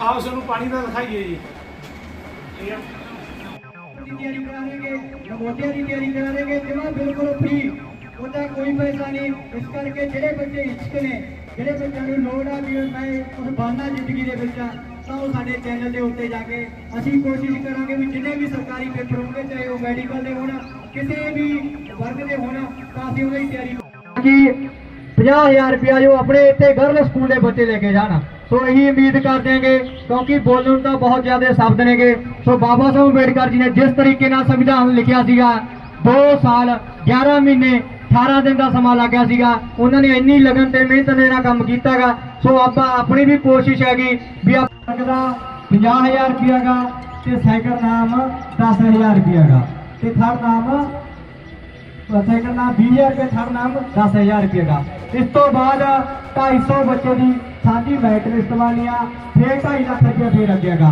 ਆਓ ਸਾਨੂੰ ਪਾਣੀ ਦਾ ਦਿਖਾਈਏ ਜੀ। ਇਹ ਆ। ਦੀ ਤਿਆਰੀ ਕਰਾਂਗੇ ਨਵੋਦਿਆ ਦੀ ਤਿਆਰੀ ਕਰਾਂਗੇ ਜਮਾ ਬਿਲਕੁਲ ਫ੍ਰੀ ਉਹਦਾ ਕੋਈ ਪੈਸਾ ਨਹੀਂ। ਇਸ ਕਰਕੇ ਜਿਹੜੇ ਬੱਚੇ ਇੱਛਕ ਨੇ, ਜਿਹੜੇ ਬੱਚਿਆਂ ਨੂੰ ਲੋੜ ਆ ਵੀ ਮੈਂ ਕੁਝ ਬਣਨਾ ਜ਼ਿੰਦਗੀ ਦੇ ਵਿੱਚ ਤਾਂ ਉਹ ਸਾਡੇ ਚੈਨਲ ਦੇ ਉੱਤੇ ਜਾ ਕੇ ਅਸੀਂ ਕੋਸ਼ਿਸ਼ ਕਰਾਂਗੇ ਵੀ ਜਿੰਨੇ ਵੀ ਸਰਕਾਰੀ ਪੇਪਰ ਹੋਣਗੇ, ਚਾਹੇ ਉਹ ਮੈਡੀਕਲ ਦੇ ਹੋਣ, ਕਿਸੇ ਵੀ ਵਰਗ ਦੇ ਹੋਣ, ਤਾਂ ਅਸੀਂ ਉਹਦੀ ਤਿਆਰੀ ਕਿ 50000 ਰੁਪਇਆ ਜੋ ਆਪਣੇ ਇੱਥੇ ਗਰਲ ਸਕੂਲ ਦੇ ਬੱਚੇ ਲੈ ਕੇ ਜਾਣ। ਸੋ ਇਹੀ ਉਮੀਦ ਕਰਦੇ ਹਾਂਗੇ ਕਿਉਂਕਿ ਬੋਲਣ ਦਾ ਬਹੁਤ ਜ਼ਿਆਦਾ ਸ਼ਬਦ ਨੇਗੇ। ਸੋ ਬਾਬਾ ਸਾਹਿਬ ਅੰਬੇਡਕਰ ਜੀ ਨੇ ਜਿਸ ਤਰੀਕੇ ਨਾਲ ਸੰਵਿਧਾਨ ਲਿਖਿਆ ਸੀਗਾ 2 ਸਾਲ 11 ਮਹੀਨੇ 18 ਦਿਨ ਦਾ ਸਮਾਂ ਲੱਗਿਆ ਸੀਗਾ। ਉਹਨਾਂ ਨੇ ਇੰਨੀ ਲਗਨ ਤੇ ਮਿਹਨਤ ਦੇ ਨਾਲ ਕੰਮ ਕੀਤਾਗਾ। ਸੋ ਆਪਾਂ ਆਪਣੀ ਵੀ ਕੋਸ਼ਿਸ਼ ਹੈਗੀ ਵੀ ਆਪਾਂ ਦਾ 50000 ਰੁਪਇਆ ਗਾ ਤੇ ਸੈਕੰਡ ਨਾਮ 10000 ਰੁਪਇਆ ਗਾ ਤੇ ਥਰਡ ਨਾਮ ਸੈਕੰਡ ਨਾਮ 20000 ਰੁਪਏ ਥਰਡ ਨਾਮ 10000 ਰੁਪਏ ਦਾ। ਇਸ ਤੋਂ ਬਾਅਦ 250 ਬੱਚੇ ਦੀ ਸਾਂਝੀ ਮੈਟ ਲਿਸਟ ਵਾਲੀਆਂ ਫੇਰ 2.5 ਲੱਖ ਰੁਪਏ ਫੇਰ ਲੱਗੇਗਾ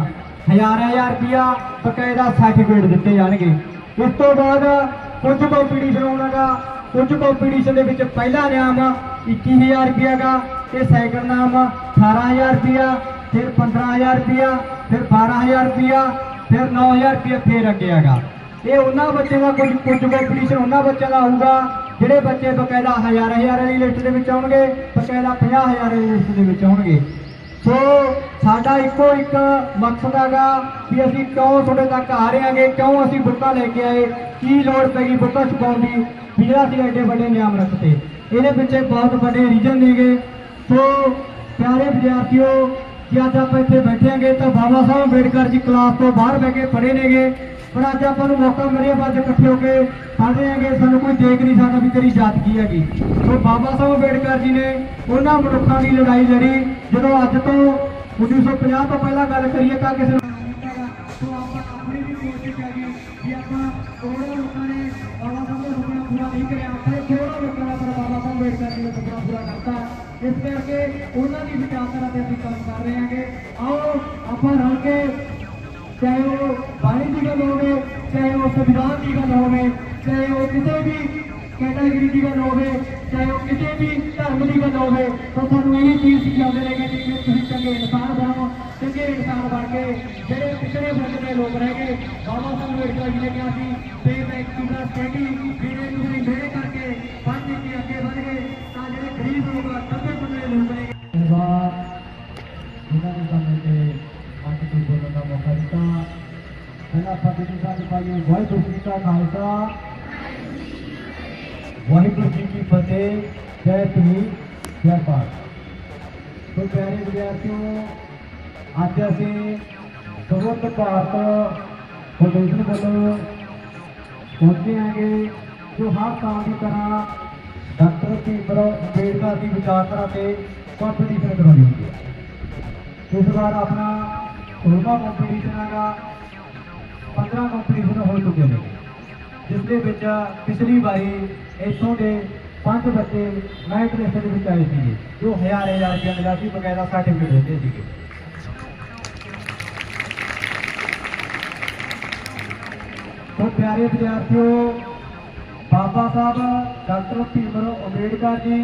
ਹਜ਼ਾਰ ਹਜ਼ਾਰ ਰੁਪਇਆ ਬਕਾਇਦਾ ਸਰਟੀਫਿਕੇਟ ਦਿੱਤੇ ਜਾਣਗੇ। ਇਸ ਤੋਂ ਬਾਅਦ ਕੁਝ ਕੰਪੀਟੀਸ਼ਨ ਹੋਣਾਗਾ ਕੁਝ ਕੰਪੀਟੀਸ਼ਨ ਦੇ ਵਿੱਚ ਪਹਿਲਾ ਇਨਾਮ 21000 ਰੁਪਇਆ ਗਾ ਤੇ ਸੈਕੰਡ ਨਾਮ 18000 ਰੁਪਇਆ, ਫਿਰ 15000 ਰੁਪਇਆ, ਫਿਰ 12000 ਰੁਪਇਆ, ਫਿਰ 9000 ਰੁਪਇਆ ਫੇਰ ਅੱਗੇ ਹੈਗਾ। ਇਹ ਉਹਨਾਂ ਬੱਚਿਆਂ ਦਾ ਕੁਝ ਕੁਝ ਕੰਪੀਟੀਸ਼ਨ ਉਹਨਾਂ ਬੱਚਿਆਂ ਦਾ ਹੋਊਗਾ ਜਿਹੜੇ ਬੱਚੇ ਬਕਾਇਦਾ ਹਜ਼ਾਰ ਹਜ਼ਾਰ ਵਾਲੀ ਲਿਸਟ ਦੇ ਵਿੱਚ ਆਉਣਗੇ, ਬਕਾਇਦਾ 50000 ਵਾਲੀ ਲਿਸਟ ਦੇ ਵਿੱਚ ਆਉਣਗੇ। ਸੋ ਸਾਡਾ ਇੱਕੋ ਇੱਕ ਮਕਸਦ ਹੈਗਾ ਵੀ ਅਸੀਂ ਕਿਉਂ ਤੁਹਾਡੇ ਤੱਕ ਆ ਰਹੇ ਹਾਂਗੇ, ਕਿਉਂ ਅਸੀਂ ਬੁੱਕਾਂ ਲੈ ਕੇ ਆਏ, ਕੀ ਲੋੜ ਪੈਗੀ ਬੁੱਕਾਂ ਛਪਾਉਣ ਦੀ, ਵੀ ਜਿਹੜਾ ਅਸੀਂ ਐਡੇ ਵੱਡੇ ਨਿਯਮ ਰੱਖਤੇ। ਇਹਦੇ ਪਿੱਛੇ ਬਹੁਤ ਵੱਡੇ ਰੀਜਨ ਨੇਗੇ ਸੋ ਪਿਆਰੇ ਵਿਦਿਆਰਥੀਓ, ਜੇ ਅੱਜ ਆਪਾਂ ਇੱਥੇ ਬੈਠੇ ਹਾਂਗੇ, ਤਾਂ ਬਾਬਾ ਸਾਹਿਬ ਅੰਬੇਡਕਰ ਜੀ ਕਲਾਸ ਤੋਂ ਬਾਹਰ ਬਹਿ ਕੇ ਪੜ੍ਹੇ ਨੇਗੇ। ਪਰ ਅੱਜ ਆਪਾਂ ਨੂੰ ਮੌਕਾ ਮਿਲਿਆ ਬਾਅਦ ਇਕੱਠੇ ਹੋ ਕੇ ਪੜ੍ਹਦੇ ਆਂਗੇ ਸਾਨੂੰ ਕੋਈ ਦੇਖ ਨਹੀਂ ਸਕਦਾ ਵੀ ਤੇਰੀ ਜਾਤ ਕੀ ਹੈਗੀ। ਸੋ ਬਾਬਾ ਸਾਹਿਬ ਅੰਬੇਡਕਰ ਜੀ ਨੇ ਉਹਨਾਂ ਮਨੁੱਖਾਂ ਦੀ ਲੜਾਈ ਲੜੀ, ਜਦੋਂ ਅੱਜ ਤੋਂ 1950 ਤੋਂ ਪਹਿਲਾਂ ਗੱਲ ਕਰੀਏ ਤਾਂ ਕਿਸੇ ਨੂੰ ਕੋਸ਼ਿਸ਼ ਹੈਗੀ ਵੀ ਆਪਾਂ ਲੋਕਾਂ ਨੇ ਬਾਬਾ ਲੋਕਾਂ ਬਾਬਾ ਸਾਹਿਬ ਅੰਬੇਡਕਰ ਜੀ ਨੇ ਸੁਪਨਾ ਪੂਰਾ ਕਰਤਾ। ਇਸ ਕਰਕੇ ਉਹਨਾਂ ਦੀ ਵਿਚਾਰਧਾਰਾ ਤੇ ਅਸੀਂ ਕੰਮ ਕਰ ਰਹੇ ਹਾਂਗੇ। ਆਓ, ਆਪਾਂ ਰਲ ਕੇ ਚਾਹੇ ਉਹ ਬਾਣੀ ਦੀ ਗੱਲ ਹੋਵੇ ਚਾਹੇ ਉਹ ਸੰਵਿਧਾਨ ਦੀ ਗੱਲ ਹੋਵੇ ਚਾਹੇ ਉਹ ਕਿਸੇ ਵੀ ਕੈਟਾਗਰੀ ਦੀ ਗੱਲ ਹੋਵੇ ਚਾਹੇ ਉਹ ਕਿਸੇ ਵੀ ਧਰਮ ਦੀ ਗੱਲ ਹੋਵੇ ਤਾਂ ਸਾਨੂੰ ਇਹ ਚੀਜ਼ ਸਿਖਾਉਂਦੇ ਨੇ ਕਿ ਜੇ ਤੁਸੀਂ ਚੰਗੇ ਇਨਸਾਨ ਬਣੋ ਚੰਗੇ ਇਨਸਾਨ ਬਣ ਕੇ ਜਿਹੜੇ ਪਿਛੜੇ ਵਰਗ ਦੇ ਲੋਕ ਰਹਿ ਗਏ ਬਾਬਾ ਸਾਹਿਬ ਅੰਬੇਡਕਰ ਜੀ ਨੇ ਕਿਹਾ ਸੀ ਤੇ ਵਿਅਕਤੀ ਦਾ ਸਟੱਡੀ ਜਿਹੜੇ ਤੁਸੀਂ ਮਿਹਨਤ ਕਰਕੇ ਪੜ੍ਹ ਲਿਖ ਕੇ ਅੱਗੇ ਵਧ ਗਏ ਤਾਂ ਜਿਹੜੇ ਗਰੀਬ ਲੋਕ ਦੱਬੇ ਕੁੱਲੇ ਲੋਕ ਨੇ ਇਹਨਾਂ ਨੇ ਸਾਨੂੰ ਤੇ ਮੰਚ ਤੇ ਬੋਲਣ ਦਾ ਮੌਕਾ ਦਿੱਤਾ ਪਹਿਲਾਂ ਫਤਿਹ ਜੀ ਸਾਹਿਬ ਪਾਈਏ ਵਾਹਿਗੁਰੂ ਜੀ ਕਾ ਖਾਲਸਾ ਵਾਹਿਗੁਰੂ ਜੀ ਕੀ ਫਤਿਹ ਜੈ ਭੀਮ ਜੈ ਭਾਰਤ ਸੋ ਪਿਆਰੇ ਵਿਦਿਆਰਥੀਓ ਅੱਜ ਅਸੀਂ ਸਰਵਤ ਭਾਰਤ ਫਾਊਂਡੇਸ਼ਨ ਵੱਲੋਂ ਪਹੁੰਚੇ ਹਾਂਗੇ ਜੋ ਹਰ ਸਾਲ ਦੀ ਤਰ੍ਹਾਂ ਡਾਕਟਰ ਭੀਮਰਾਓ ਅੰਬੇਡਕਰ ਦੀ ਵਿਚਾਰਧਾਰਾ ਤੇ ਕੰਪੀਟੀਸ਼ਨ ਕਰਵਾਉਂਦੀ ਹੁੰਦੀ ਹੈ ਇਸ ਵਾਰ ਆਪਣਾ 16ਵਾਂ ਕੰਪੀਟੀਸ਼ਨ ਹੈਗਾ 15 ਕੰਪੀਟੀਸ਼ਨ ਹੋ ਚੁੱਕੇ ਨੇ, ਜਿਸ ਦੇ ਵਿੱਚ ਪਿਛਲੀ ਵਾਰੀ ਇੱਥੋਂ ਦੇ ਪੰਜ ਬੱਚੇ ਮੈਰਿਟ ਲਿਸਟ ਦੇ ਵਿੱਚ ਆਏ ਸੀਗੇ, ਜੋ ਹਜ਼ਾਰ ਹਜ਼ਾਰ ਰੁਪਏ ਮਿਲਿਆ ਸੀ ਬਕਾਇਦਾ ਸਰਟੀਫਿਕੇਟ ਦਿੱਤੇ ਸੀਗੇ। ਸੋ ਪਿਆਰੇ ਵਿਦਿਆਰਥੀਓ, ਬਾਬਾ ਸਾਹਿਬ, ਡਾਕਟਰ ਭੀਮਰਾਓ ਅੰਬੇਡਕਰ ਜੀ,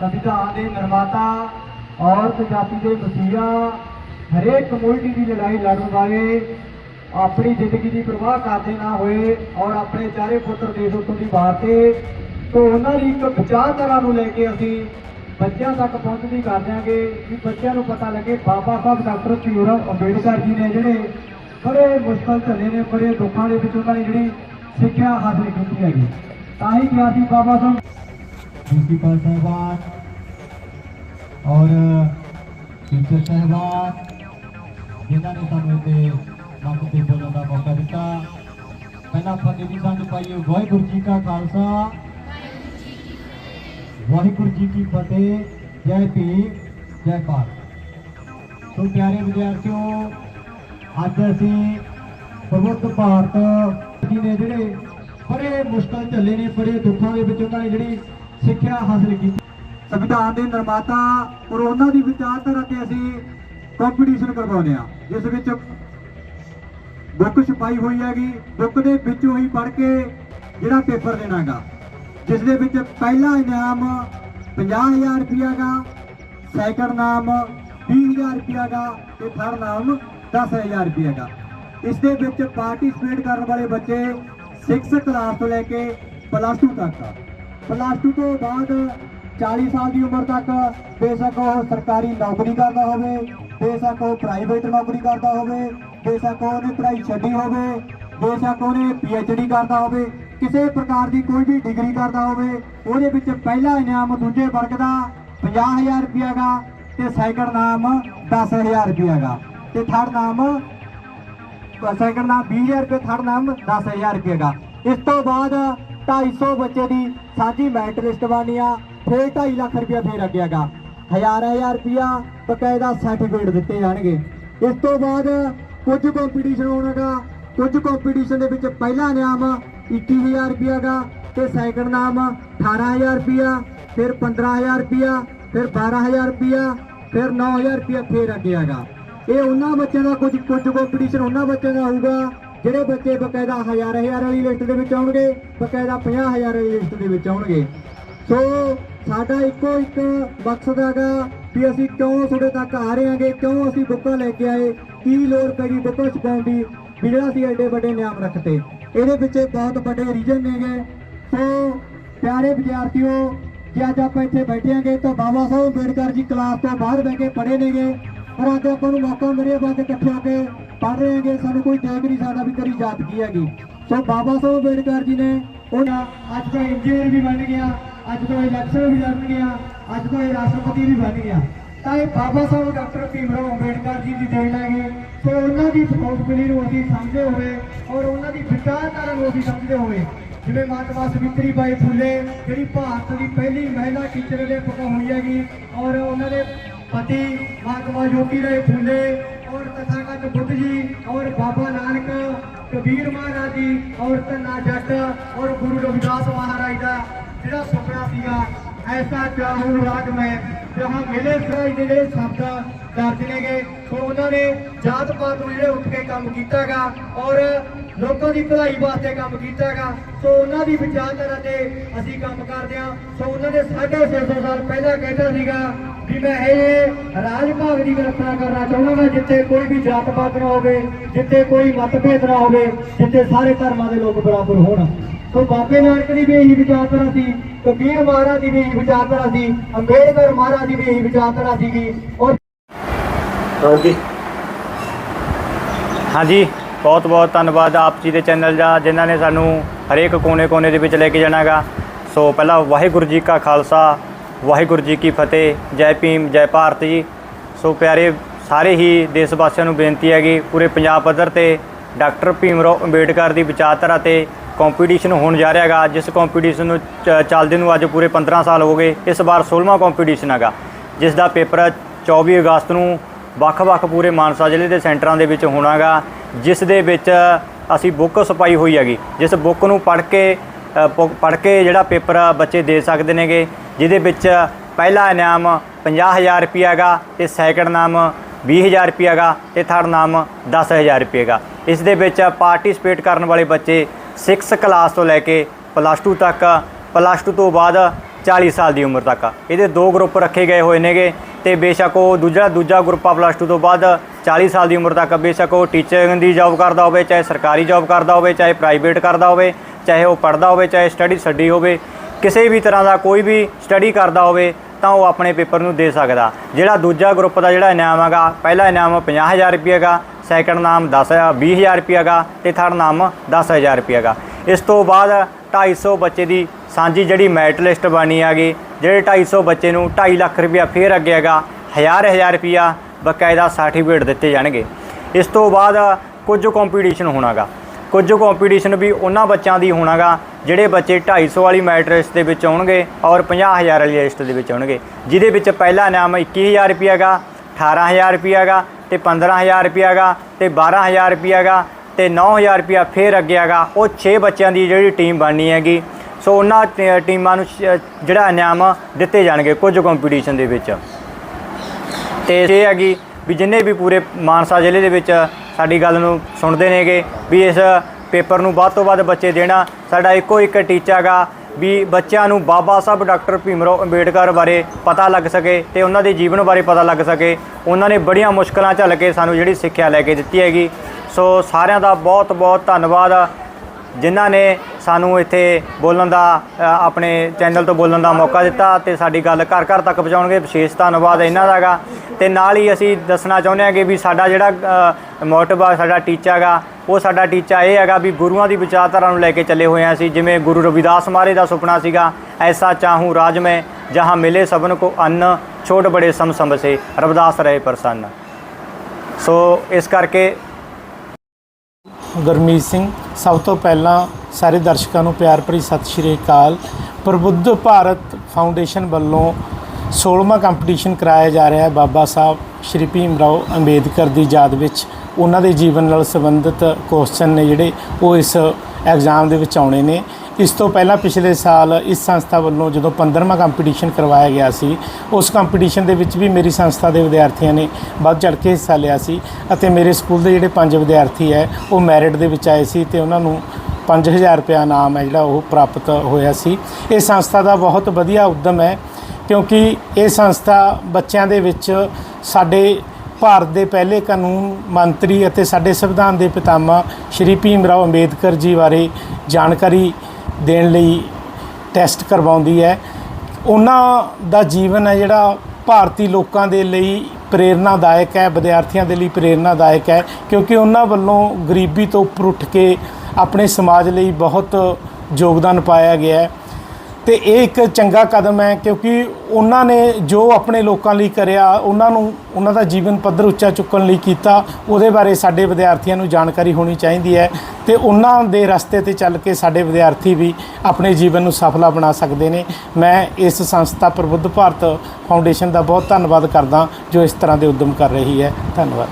ਸੰਵਿਧਾਨ ਦੇ ਨਿਰਮਾਤਾ ਔਰਤ ਪੰਜਾਬੀ ਦੇ ਮਸੀਹਾ ਹਰੇਕ ਕਮਿਊਨਿਟੀ ਦੀ ਲੜਾਈ ਲੜਨ ਵਾਲੇ ਆਪਣੀ ਜ਼ਿੰਦਗੀ ਦੀ ਪਰਵਾਹ ਕਰਦੇ ਨਾ ਹੋਏ ਔਰ ਆਪਣੇ ਚਾਰੇ ਪੁੱਤਰ ਦੇਸ਼ ਉੱਤੋਂ ਦੀ ਵਾਰਤੇ ਤੋਂ ਉਹਨਾਂ ਦੀ ਇੱਕ ਵਿਚਾਰਧਾਰਾ ਨੂੰ ਲੈ ਕੇ ਅਸੀਂ ਬੱਚਿਆਂ ਤੱਕ ਪਹੁੰਚਦੀ ਕਰ ਦਿਆਂਗੇ ਕਿ ਬੱਚਿਆਂ ਨੂੰ ਪਤਾ ਲੱਗੇ ਬਾਬਾ ਸਾਹਿਬ ਡਾਕਟਰ ਭੀਮਰਾਓ ਅੰਬੇਡਕਰ ਜੀ ਨੇ ਜਿਹੜੇ ਬੜੇ ਮੁਸ਼ਕਲ ਝੱਲੇ ਨੇ, ਬੜੇ ਦੁੱਖਾਂ ਦੇ ਵਿੱਚ ਉਹਨਾਂ ਨੇ ਜਿਹੜੀ ਸਿੱਖਿਆ ਹਾਸਲ ਕੀਤੀ ਹੈਗੀ। ਤਾਂ ਹੀ ਕਿਹਾ ਸੀ ਬਾਬਾ ਸਾਹਿਬ। ਪ੍ਰਿੰਸੀਪਲ ਸਾਹਿਬਾਨ ਔਰ ਟੀਚਰ ਸਾਹਿਬਾਨ ਜਿਨ੍ਹਾਂ ਨੇ ਸਾਨੂੰ ਇੱਥੇ ਮੰਚ ਤੇ ਬੋਲਣ ਦਾ ਮੌਕਾ ਦਿੱਤਾ। ਪਹਿਲਾਂ ਫਤਿਹ ਦੀ ਸੰਗ ਪਾਈਏ। ਵਾਹਿਗੁਰੂ ਜੀ ਕਾ ਖਾਲਸਾ। ਵਾਹਿਗੁਰੂ ਜੀ ਕੀ ਫਤਿਹ। ਜੈ ਭੀਮ, ਜੈ ਭਾਰਤ। ਸੋ ਪਿਆਰੇ ਵਿਦਿਆਰਥੀਓ, ਅੱਜ ਅਸੀਂ ਪ੍ਰਬੁੱਧ ਭਾਰਤ ਜੀ ਨੇ ਜਿਹੜੇ ਬੜੇ ਮੁਸ਼ਕਲ ਝੱਲੇ ਨੇ, ਬੜੇ ਦੁੱਖਾਂ ਦੇ ਵਿੱਚ ਉਹਨਾਂ ਨੇ ਜਿਹੜੀ ਸਿੱਖਿਆ ਹਾਸਲ ਕੀਤੀ। ਸੰਵਿਧਾਨ ਦੇ ਨਿਰਮਾਤਾ ਔਰ ਉਹਨਾਂ ਦੀ ਵਿਚਾਰਧਾਰਾ ਤੇ ਅਸੀਂ ਕੰਪੀਟੀਸ਼ਨ ਕਰਵਾਉਂਦੇ ਆ ਜਿਸ ਵਿੱਚ ਬੁੱਕ ਛਪਾਈ ਹੋਈ ਹੈਗੀ, ਬੁੱਕ ਦੇ ਵਿੱਚੋਂ ਹੀ ਪੜ੍ਹ ਕੇ ਜਿਹੜਾ ਪੇਪਰ ਦੇਣਾਗਾ, ਜਿਸ ਦੇ ਵਿੱਚ ਪਹਿਲਾ ਇਨਾਮ 50000 ਰੁਪਿਆ ਦਾ ਸੈਕੰਡ ਨਾਮ 20000 ਰੁਪਿਆ ਦਾ ਤੇ ਥਰਡ ਨਾਮ 10000 ਰੁਪਿਆ ਦਾ ਇਸ ਦੇ ਵਿੱਚ ਪਾਰਟਿਸਿਪੇਟ ਕਰਨ ਵਾਲੇ ਬੱਚੇ 6 ਕਲਾਸ ਤੋਂ ਲੈ ਕੇ ਪਲੱਸ 2 ਤੱਕ ਪਲੱਸ 2 ਤੋਂ ਬਾਅਦ 40 ਸਾਲ ਦੀ ਉਮਰ ਤੱਕ ਬੇਸ਼ੱਕ ਉਹ ਸਰਕਾਰੀ ਨੌਕਰੀ ਕਰਦਾ ਹੋਵੇ ਬੇਸ਼ੱਕ ਉਹ ਪ੍ਰਾਈਵੇਟ ਨੌਕਰੀ ਕਰਦਾ ਹੋਵੇ, ਬੇਸ਼ੱਕ ਉਹਨੇ ਪੜ੍ਹਾਈ ਛੱਡੀ ਹੋਵੇ, ਬੇਸ਼ੱਕ ਉਹਨੇ ਡੀ ਕਰਦਾ ਹੋਵੇ, ਕਿਸੇ ਪ੍ਰਕਾਰ ਦੀ ਕੋਈ ਵੀ ਡਿਗਰੀ ਕਰਦਾ ਹੋਵੇ, ਉਹਦੇ ਵਿੱਚ ਪਹਿਲਾ ਇਨਾਮ ਦੂਜੇ ਵਰਗ ਦਾ 50000 ਰੁਪਿਆ ਦਾ ਤੇ ਸੈਕੰਡ ਨਾਮ 10000 ਰੁਪਿਆ ਦਾ ਤੇ ਥਰਡ ਨਾਮ ਸੈਕੰਡ ਨਾਮ 20000 ਰੁਪਏ ਥਰਡ ਨਾਮ 10000 ਰੁਪਏ ਦਾ ਇਸ ਤੋਂ ਬਾਅਦ 250 ਬੱਚੇ ਦੀ ਸਾਂਝੀ ਮੈਰਿਟ ਲਿਸਟ ਬਣੀ ਆ, ਫੇਰ 2.5 ਲੱਖ ਰੁਪਏ ਫੇਰ ਅੱਗੇ ਆਗਾ 1000-1000 ਰੁਪਿਆ ਬਕਾਇਦਾ ਸਰਟੀਫਿਕੇਟ ਦਿੱਤੇ ਜਾਣਗੇ। ਇਸ ਤੋਂ ਬਾਅਦ ਕੁਝ ਕੰਪੀਟੀਸ਼ਨ ਹੋਣਾਗਾ। ਕੁਝ ਕੰਪੀਟੀਸ਼ਨ ਦੇ ਵਿੱਚ ਪਹਿਲਾ ਇਨਾਮ 21000 ਰੁਪਿਆ ਦਾ ਤੇ ਸੈਕੰਡ ਨਾਮ 18000 ਰੁਪਿਆ ਫਿਰ 15000 ਰੁਪਿਆ ਫਿਰ 12000 ਰੁਪਿਆ ਫਿਰ 9000 ਰੁਪਿਆ ਫੇਰ ਅੱਗੇ ਆਗਾ ਇਹ ਉਹਨਾਂ ਬੱਚਿਆਂ ਦਾ ਕੁਝ ਕੁਝ ਕੰਪੀਟੀਸ਼ਨ ਉਹਨਾਂ ਬੱਚਿਆਂ ਦਾ ਹੋਊਗਾ, ਜਿਹੜੇ ਬੱਚੇ ਬਕਾਇਦਾ 1000 ਹਜ਼ਾਰ ਵਾਲੀ ਲਿਸਟ ਦੇ ਵਿੱਚ ਆਉਣਗੇ, ਬਕਾਇਦਾ 50000 ਵਾਲੀ ਲਿਸਟ ਦੇ ਵਿੱਚ ਆਉਣਗੇ। ਸੋ ਸਾਡਾ ਇੱਕੋ ਇੱਕ ਮਕਸਦ ਹੈਗਾ ਵੀ ਅਸੀਂ ਕਿਉਂ ਤੁਹਾਡੇ ਤੱਕ ਆ ਰਹੇ ਹਾਂਗੇ, ਕਿਉਂ ਅਸੀਂ ਬੁੱਕਾਂ ਲੈ ਕੇ ਆਏ, ਕੀ ਲੋੜ ਪੈ ਬੁੱਕਾਂ ਛਪਾਉਣ ਦੀ, ਵੀ ਜਿਹੜਾ ਅਸੀਂ ਐਡੇ ਵੱਡੇ ਨਿਯਮ ਰੱਖਤੇ। ਇਹਦੇ ਵਿੱਚ ਬਹੁਤ ਵੱਡੇ ਰੀਜਨ ਨੇਗੇ ਸੋ ਪਿਆਰੇ ਵਿਦਿਆਰਥੀਓ, ਜੇ ਅੱਜ ਆਪਾਂ ਇੱਥੇ ਬੈਠੇ ਹਾਂਗੇ, ਤਾਂ ਬਾਬਾ ਸਾਹਿਬ ਅੰਬੇਡਕਰ ਜੀ ਕਲਾਸ ਤੋਂ ਬਾਹਰ ਬਹਿ ਕੇ ਪੜ੍ਹੇ ਨੇਗੇ। ਪਰ ਅੱਜ ਆਪਾਂ ਨੂੰ ਮੌਕਾ ਮਿਲਿਆ ਬਾਅਦ ਇਕੱਠੇ ਹੋ ਕੇ ਪੜ੍ਹ ਰਹੇ ਹਾਂਗੇ। ਸਾਨੂੰ ਕੋਈ ਟੈਗ ਨਹੀਂ ਸਾਡਾ ਵੀ ਤੇਰੀ ਜਾਤ ਕੀ ਹੈਗੀ। ਸੋ ਬਾਬਾ ਸਾਹਿਬ ਅੰਬੇਡਕਰ ਜੀ ਨੇ, ਉਹਨਾਂ ਅੱਜ ਤੋਂ ਇੰਜੀਨੀਅਰ ਵੀ ਬਣ ਗਿਆ। ਅੱਜ ਤੋਂ ਇਹ ਲੈਕਚਰਰ ਵੀ ਬਣ ਗਿਆ, ਅੱਜ ਤੋਂ ਇਹ ਰਾਸ਼ਟਰਪਤੀ ਵੀ ਬਣ ਗਿਆ। ਤਾਂ ਇਹ ਬਾਬਾ ਸਾਹਿਬ, ਡਾਕਟਰ ਭੀਮਰਾਓ ਅੰਬੇਡਕਰ ਜੀ ਦੀ ਦੇਣ ਹੈਗੀ ਸੋ ਉਹਨਾਂ ਦੀ ਰਿਸਪੌਂਸਿਬਿਲਿਟੀ ਨੂੰ ਅਸੀਂ ਸਮਝਦੇ ਹੋਏ, ਔਰ ਉਹਨਾਂ ਦੀ ਵਿਚਾਰਧਾਰਾ ਨੂੰ ਅਸੀਂ ਸਮਝਦੇ ਹੋਏ, ਜਿਵੇਂ ਮਾਤਮਾ ਸਵਿਤਰੀ ਬਾਈ ਫੁੱਲੇ, ਜਿਹੜੀ ਭਾਰਤ ਦੀ ਪਹਿਲੀ ਮਹਿਲਾ ਟੀਚਰ ਦੇ ਅਧਿਆਪਕ ਹੋਈ ਹੈਗੀ, ਔਰ ਉਹਨਾਂ ਦੇ ਪਤੀ ਮਹਾਤਮਾ ਜੋਤੀ ਰਾਏ ਫੁੱਲੇ, ਔਰ ਤਥਾਗਤ ਬੁੱਧ ਜੀ, ਔਰ ਬਾਬਾ ਨਾਨਕ ਕਬੀਰ ਮਹਾਰਾਜ ਜੀ, ਔਰ ਧੰਨਾ ਜੱਟ, ਔਰ ਗੁਰੂ ਰਵਿਦਾਸ ਮਹਾਰਾਜ ਦਾ ਜਿਹੜਾ ਸੁਪਨਾ ਸੀਗਾ, ਐਸਾ ਚਾਹੂ ਰਾਜ ਮੈਂ ਜਹਾਂ ਮਿਲੇ ਸਰਾਈ ਜਿਹੜੇ ਸ਼ਬਦ ਦਰਜ ਗਏ। ਸੋ ਉਹਨਾਂ ਨੇ ਜਾਤ ਪਾਤ ਨੂੰ ਜਿਹੜੇ ਉੱਠ ਕੇ ਕੰਮ ਕੀਤਾਗਾ ਔਰ ਲੋਕਾਂ ਦੀ ਭਲਾਈ ਵਾਸਤੇ ਕੰਮ ਕੀਤਾਗਾ। ਸੋ ਉਹਨਾਂ ਦੀ ਵਿਚਾਰਧਾਰਾ ਤੇ ਅਸੀਂ ਕੰਮ ਕਰਦੇ ਹਾਂ। ਸੋ ਉਹਨਾਂ ਨੇ 650 ਸਾਲ ਪਹਿਲਾਂ ਕਹਿੰਦਾ ਸੀਗਾ ਵੀ ਮੈਂ ਇਹ ਰਾਜ ਭਾਗ ਦੀ ਕਲਪਨਾ ਕਰਨਾ ਚਾਹੁੰਦਾ ਜਿੱਥੇ ਕੋਈ ਵੀ ਜਾਤ ਪਾਤ ਨਾ ਹੋਵੇ, ਜਿੱਥੇ ਕੋਈ ਮਤਭੇਦ ਨਾ ਹੋਵੇ, ਜਿੱਥੇ ਸਾਰੇ ਧਰਮਾਂ ਦੇ ਲੋਕ ਬਰਾਬਰ ਹੋਣ। ਸੋ ਬਾਬੇ ਨਾਨਕ ਦੀ ਵੀ ਇਹੀ ਵਿਚਾਰਧਾਰਾ ਸੀ, ਕਬੀਰ ਮਹਾਰਾਜ ਦੀ ਵੀ ਇਹੀ ਵਿਚਾਰਧਾਰਾ ਸੀ, ਅੰਬੇਡਕਰ ਮਹਾਰਾਜ ਦੀ ਵੀ ਇਹੀ ਵਿਚਾਰਧਾਰਾ ਸੀਗੀ। ਔਰ ਹਾਂਜੀ। ਹਾਂਜੀ, ਬਹੁਤ ਬਹੁਤ ਧੰਨਵਾਦ ਆਪ ਜੀ ਦੇ ਚੈਨਲ ਦਾ, ਜਿਨ੍ਹਾਂ ਨੇ ਸਾਨੂੰ ਹਰੇਕ ਕੋਨੇ-ਕੋਨੇ ਦੇ ਵਿੱਚ ਲੈ ਕੇ ਜਾਣਾਗਾ। ਸੋ ਪਹਿਲਾਂ ਵਾਹਿਗੁਰੂ ਜੀ ਕਾ ਖਾਲਸਾ, ਵਾਹਿਗੁਰੂ ਜੀ ਕੀ ਫਤਿਹ, ਜੈ ਭੀਮ, ਜੈ ਭਾਰਤ ਜੀ। ਸੋ ਪਿਆਰੇ ਸਾਰੇ ਹੀ ਦੇਸ਼ ਵਾਸੀਆਂ ਨੂੰ ਬੇਨਤੀ ਹੈਗੀ, ਪੂਰੇ ਪੰਜਾਬ ਪੱਧਰ ਤੇ ਡਾਕਟਰ ਭੀਮ ਰਾਓ ਅੰਬੇਡਕਰ ਦੀ ਵਿਚਾਰਧਾਰਾ ਤੇ ਕੰਪੀਟੀਸ਼ਨ ਹੋਣ ਜਾ ਰਿਹਾ ਹੈਗਾ। ਜਿਸ ਕੰਪੀਟੀਸ਼ਨ ਨੂੰ ਚ- ਚੱਲਦੇ ਨੂੰ ਅੱਜ ਪੂਰੇ 15 ਸਾਲ ਹੋ ਗਏ। ਇਸ ਵਾਰ 16ਵਾਂ ਕੰਪੀਟੀਸ਼ਨ ਹੈਗਾ, ਜਿਸ ਦਾ ਪੇਪਰ 24 ਅਗਸਤ ਨੂੰ ਵੱਖ-ਵੱਖ ਪੂਰੇ ਮਾਨਸਾ ਜ਼ਿਲ੍ਹੇ ਦੇ ਸੈਂਟਰਾਂ ਦੇ ਵਿੱਚ ਹੋਣਾਗਾ ਜਿਸ ਦੇ ਵਿੱਚ ਅਸੀਂ ਬੁੱਕ ਛਪਾਈ ਹੋਈ ਹੈਗੀ। ਜਿਸ ਬੁੱਕ ਨੂੰ ਪੜ੍ਹ ਕੇ ਪੜ੍ਹ ਕੇ ਜਿਹੜਾ ਪੇਪਰ ਬੱਚੇ ਦੇ ਸਕਦੇ ਨੇਗੇ, ਜਿਹਦੇ ਵਿੱਚ ਪਹਿਲਾ ਇਨਾਮ 50000 ਰੁਪਏ ਹੈਗਾ ਤੇ ਸੈਕੰਡ ਨਾਮ 20000 ਰੁਪਈਆ ਹੈਗਾ ਤੇ ਥਰਡ ਨਾਮ 10000 ਰੁਪਏ ਹੈਗਾ। ਇਸ ਦੇ ਵਿੱਚ ਪਾਰਟਿਸਿਪੇਟ ਕਰਨ ਵਾਲੇ ਬੱਚੇ 6 ਕਲਾਸ ਤੋਂ ਲੈ ਕੇ ਪਲੱਸ 2 ਤੱਕ ਪਲੱਸ 2 ਤੋਂ ਬਾਅਦ 40 ਸਾਲ ਦੀ ਉਮਰ ਤੱਕ। ਇਹਦੇ ਦੋ ਗਰੁੱਪ ਰੱਖੇ ਗਏ ਹੋਏ ਨੇਗੇ ਤੇ ਬੇਸ਼ੱਕ ਉਹ ਦੂਜਾ ਦੂਜਾ ਗਰੁੱਪ ਆ ਪਲੱਸ 2 ਤੋਂ ਬਾਅਦ 40 ਸਾਲ ਦੀ ਉਮਰ ਤੱਕ। ਬੇਸ਼ੱਕ ਉਹ ਟੀਚਿੰਗ ਦੀ ਜੌਬ ਕਰਦਾ ਹੋਵੇ, ਚਾਹੇ ਸਰਕਾਰੀ ਜੌਬ ਕਰਦਾ ਹੋਵੇ, ਚਾਹੇ ਪ੍ਰਾਈਵੇਟ ਕਰਦਾ ਹੋਵੇ, ਚਾਹੇ ਉਹ ਪੜਦਾ ਹੋਵੇ, ਚਾਹੇ ਸਟੱਡੀ ਛੱਡੀ ਹੋਵੇ, ਕਿਸੇ ਵੀ ਤਰ੍ਹਾਂ ਦਾ ਕੋਈ ਵੀ ਸਟੱਡੀ ਕਰਦਾ ਹੋਵੇ, ਤਾਂ ਉਹ ਆਪਣੇ ਪੇਪਰ ਨੂੰ ਦੇ ਸਕਦਾ। ਜਿਹੜਾ ਦੂਜਾ ਗਰੁੱਪ ਦਾ ਜਿਹੜਾ ਇਨਾਮ ਹੈਗਾ, ਪਹਿਲਾ ਇਨਾਮ 50000 ਰੁਪਏ ਹੈਗਾ ਸੈਕੰਡ ਨਾਮ 10 20000 ਰੁਪਏ ਹੈਗਾ ਤੇ ਥਰਡ ਨਾਮ 10000 ਰੁਪਏ ਹੈਗਾ ਇਸ ਤੋਂ ਬਾਅਦ 250 ਬੱਚੇ ਦੀ ਸਾਂਝੀ ਜਿਹੜੀ ਮੈਰਿਟ ਲਿਸਟ ਬਣੀ ਹੈਗੀ ਜਿਹੜੇ 250 ਬੱਚੇ ਨੂੰ 2.5 ਲੱਖ ਰੁਪਇਆ ਫੇਰ ਅੱਗੇ ਹੈਗਾ ਹਜ਼ਾਰ ਹਜ਼ਾਰ ਰੁਪਇਆ ਬਕਾਇਦਾ ਸਰਟੀਫਿਕੇਟ ਦਿੱਤੇ ਜਾਣਗੇ। ਇਸ ਤੋਂ ਬਾਅਦ ਕੁਝ ਕੰਪੀਟੀਸ਼ਨ ਹੋਣਾਗਾ ਕੁਝ ਕੰਪੀਟੀਸ਼ਨ ਵੀ ਉਹਨਾਂ ਬੱਚਿਆਂ ਦੀ ਹੋਣਾਗਾ ਜਿਹੜੇ ਬੱਚੇ 250 ਵਾਲੀ ਮੈਰਿਟ ਲਿਸਟ ਦੇ ਵਿੱਚ ਆਉਣਗੇ ਔਰ 50000 ਵਾਲੀ ਲਿਸਟ ਦੇ ਵਿੱਚ ਆਉਣਗੇ, ਜਿਹਦੇ ਵਿੱਚ ਪਹਿਲਾ ਇਨਾਮ 21000 ਰੁਪਇਆ ਹੈਗਾ 18000 ਰੁਪਇਆ ਹੈਗਾ ਤੇ 15000 ਰੁਪਇਆ ਹੈਗਾ, ਤੇ 12000 ਰੁਪਇਆ ਹੈਗਾ, ਤੇ 9000 ਰੁਪਇਆ ਫੇਰ ਅੱਗੇ ਹੈਗਾ। ਉਹ 6 ਬੱਚਿਆਂ ਦੀ ਜਿਹੜੀ ਟੀਮ ਬਣਨੀ ਹੈਗੀ। ਸੋ ਉਹਨਾਂ ਟੀਮਾਂ ਨੂੰ ਜਿਹੜਾ ਇਨਾਮ ਦਿੱਤੇ ਜਾਣਗੇ ਕੁਝ ਕੰਪੀਟੀਸ਼ਨ ਦੇ ਵਿੱਚ। ਤੇ ਇਹ ਹੈਗੀ ਵੀ ਜਿੰਨੇ ਵੀ ਪੂਰੇ ਮਾਨਸਾ ਜ਼ਿਲ੍ਹੇ ਦੇ ਵਿੱਚ ਸਾਡੀ ਗੱਲ ਨੂੰ ਸੁਣਦੇ ਨੇਗੇ, ਵੀ ਇਸ ਪੇਪਰ ਨੂੰ ਵੱਧ ਤੋਂ ਵੱਧ ਬੱਚੇ ਦੇਣਾ, ਸਾਡਾ ਇੱਕੋ ਇੱਕ ਟੀਚਾ ਹੈਗਾ ਵੀ ਬੱਚਿਆਂ ਨੂੰ ਬਾਬਾ ਸਾਹਿਬ ਡਾਕਟਰ ਭੀਮਰਾਓ ਅੰਬੇਡਕਰ ਬਾਰੇ ਪਤਾ ਲੱਗ ਸਕੇ ਤੇ ਉਹਨਾਂ ਦੇ ਜੀਵਨ ਬਾਰੇ ਪਤਾ ਲੱਗ ਸਕੇ। ਉਹਨਾਂ ਨੇ ਬੜੀਆਂ ਮੁਸ਼ਕਲਾਂ ਝੱਲ ਕੇ ਸਾਨੂੰ ਜਿਹੜੀ ਸਿੱਖਿਆ ਲੈ ਕੇ ਦਿੱਤੀ ਹੈਗੀ। ਸੋ ਸਾਰਿਆਂ ਦਾ ਬਹੁਤ ਬਹੁਤ ਧੰਨਵਾਦ ਜਿਨ੍ਹਾਂ ਨੇ ਸਾਨੂੰ ਇੱਥੇ ਬੋਲਣ ਦਾ ਆਪਣੇ ਚੈਨਲ ਤੋਂ ਬੋਲਣ ਦਾ ਮੌਕਾ ਦਿੱਤਾ ਤੇ ਸਾਡੀ ਗੱਲ ਘਰ ਘਰ ਤੱਕ ਪਹੁੰਚਾਉਣਗੇ। ਵਿਸ਼ੇਸ਼ ਧੰਨਵਾਦ ਇਹਨਾਂ ਦਾ ਹੈਗਾ ਤੇ ਨਾਲ ਹੀ ਅਸੀਂ ਦੱਸਣਾ ਚਾਹੁੰਦੇ ਹਾਂ ਕਿ ਵੀ ਸਾਡਾ ਜਿਹੜਾ ਮੋਟਿਵ ਆ, ਸਾਡਾ ਟੀਚਾ ਹੈਗਾ ਉਹ ਸਾਡਾ ਟੀਚਾ ਇਹ ਹੈਗਾ ਵੀ ਗੁਰੂਆਂ ਦੀ ਵਿਚਾਰਧਾਰਾ ਨੂੰ ਲੈ ਕੇ ਚੱਲੇ ਹੋਏ ਹਾਂ ਅਸੀਂ, ਜਿਵੇਂ ਗੁਰੂ ਰਵਿਦਾਸ ਮਹਾਰੇ ਦਾ ਸੁਪਨਾ ਸੀਗਾ, ਐਸਾ ਚਾਹੂੰ ਰਾਜ ਮੈਂ ਜਹਾਂ ਮਿਲੇ ਸਭਨ ਕੋ ਅੰਨ, ਛੋਟ ਬੜੇ ਸਮ ਸੰਭਸੇ, ਰਵਿਦਾਸ ਰਹੇ ਪ੍ਰਸੰਨ। ਸੋ ਇਸ ਕਰਕੇ ਗੁਰਮੀਤ ਸਿੰਘ, ਸਭ ਤੋਂ ਪਹਿਲਾਂ ਸਾਰੇ ਦਰਸ਼ਕਾਂ ਨੂੰ ਪਿਆਰ ਭਰੀ ਸਤਿ ਸ਼੍ਰੀ ਅਕਾਲ। ਪ੍ਰਬੁੱਧ ਭਾਰਤ ਫਾਊਂਡੇਸ਼ਨ ਵੱਲੋਂ 16ਵਾਂ ਕੰਪੀਟੀਸ਼ਨ ਕਰਾਇਆ ਜਾ ਰਿਹਾ ਹੈ ਬਾਬਾ ਸਾਹਿਬ, ਸ਼੍ਰੀ ਭੀਮ ਰਾਓ ਅੰਬੇਦਕਰ ਦੀ ਯਾਦ ਵਿੱਚ। ਉਹਨਾਂ ਦੇ ਜੀਵਨ ਨਾਲ ਸੰਬੰਧਿਤ ਕੁਐਸਚਨ ਨੇ ਜਿਹੜੇ ਉਹ ਇਸ ਐਗਜ਼ਾਮ ਦੇ ਵਿੱਚ ਆਉਣੇ ਨੇ। ਇਸ ਤੋਂ ਪਹਿਲਾਂ ਪਿਛਲੇ ਸਾਲ ਇਸ ਸੰਸਥਾ ਵੱਲੋਂ ਜਦੋਂ 15ਵਾਂ ਕੰਪੀਟੀਸ਼ਨ ਕਰਵਾਇਆ ਗਿਆ ਸੀ, ਉਸ ਕੰਪੀਟੀਸ਼ਨ ਦੇ ਵਿੱਚ ਵੀ ਮੇਰੀ ਸੰਸਥਾ ਦੇ ਵਿਦਿਆਰਥੀਆਂ ਨੇ ਵੱਧ ਚੜ੍ਹ ਕੇ ਹਿੱਸਾ ਲਿਆ ਸੀ ਅਤੇ ਮੇਰੇ ਸਕੂਲ ਦੇ ਜਿਹੜੇ ਪੰਜ ਵਿਦਿਆਰਥੀ ਹੈ, ਉਹ ਮੈਰਿਟ ਦੇ ਵਿੱਚ ਆਏ ਸੀ ਤੇ ਉਹਨਾਂ ਨੂੰ 5000 ਰੁਪਇਆ ਇਨਾਮ ਹੈ ਜਿਹੜਾ ਉਹ ਪ੍ਰਾਪਤ ਹੋਇਆ ਸੀ। ਇਹ ਸੰਸਥਾ ਦਾ ਬਹੁਤ ਵਧੀਆ ਉਦਮ ਹੈ ਕਿਉਂਕਿ ਇਹ ਸੰਸਥਾ ਬੱਚਿਆਂ ਦੇ ਵਿੱਚ ਸਾਡੇ ਭਾਰਤ ਦੇ ਪਹਿਲੇ ਕਾਨੂੰਨ ਮੰਤਰੀ ਅਤੇ ਸਾਡੇ ਸੰਵਿਧਾਨ ਦੇ ਪਿਤਾਮਾ ਸ਼੍ਰੀ ਭੀਮ ਰਾਓ ਅੰਬੇਦਕਰ ਜੀ ਬਾਰੇ ਜਾਣਕਾਰੀ ਦੇਣ ਲਈ ਟੈਸਟ ਕਰਵਾਉਂਦੀ ਹੈ। ਉਹਨਾਂ ਦਾ ਜੀਵਨ ਹੈ ਜਿਹੜਾ ਭਾਰਤੀ ਲੋਕਾਂ ਦੇ ਲਈ ਪ੍ਰੇਰਨਾਦਾਇਕ ਹੈ, ਵਿਦਿਆਰਥੀਆਂ ਦੇ ਲਈ ਪ੍ਰੇਰਨਾਦਾਇਕ ਹੈ, ਕਿਉਂਕਿ ਉਹਨਾਂ ਵੱਲੋਂ ਗਰੀਬੀ ਤੋਂ ਉੱਪਰ ਉੱਠ ਕੇ ਆਪਣੇ ਸਮਾਜ ਲਈ ਬਹੁਤ ਯੋਗਦਾਨ ਪਾਇਆ ਗਿਆ ਹੈ। ਤੇ ਇਹ ਇੱਕ ਚੰਗਾ ਕਦਮ ਹੈ ਕਿਉਂਕਿ ਉਹਨਾਂ ਨੇ ਜੋ ਆਪਣੇ ਲੋਕਾਂ ਲਈ ਕਰਿਆ, ਉਹਨਾਂ ਨੂੰ ਉਹਨਾਂ ਦਾ ਜੀਵਨ ਪੱਧਰ ਉੱਚਾ ਚੁੱਕਣ ਲਈ ਕੀਤਾ, ਉਹਦੇ ਬਾਰੇ ਸਾਡੇ ਵਿਦਿਆਰਥੀਆਂ ਨੂੰ ਜਾਣਕਾਰੀ ਹੋਣੀ ਚਾਹੀਦੀ ਹੈ ਤੇ ਉਹਨਾਂ ਦੇ ਰਸਤੇ ਤੇ ਚੱਲ ਕੇ ਸਾਡੇ ਵਿਦਿਆਰਥੀ ਵੀ ਆਪਣੇ ਜੀਵਨ ਨੂੰ ਸਫਲਾ ਬਣਾ ਸਕਦੇ ਨੇ। ਮੈਂ ਇਸ ਸੰਸਥਾ ਪ੍ਰਬੁੱਧ ਭਾਰਤ ਫਾਊਂਡੇਸ਼ਨ ਦਾ ਬਹੁਤ ਧੰਨਵਾਦ ਕਰਦਾ ਜੋ ਇਸ ਤਰ੍ਹਾਂ ਦੇ ਉਦਮ ਕਰ ਰਹੀ ਹੈ। ਧੰਨਵਾਦ।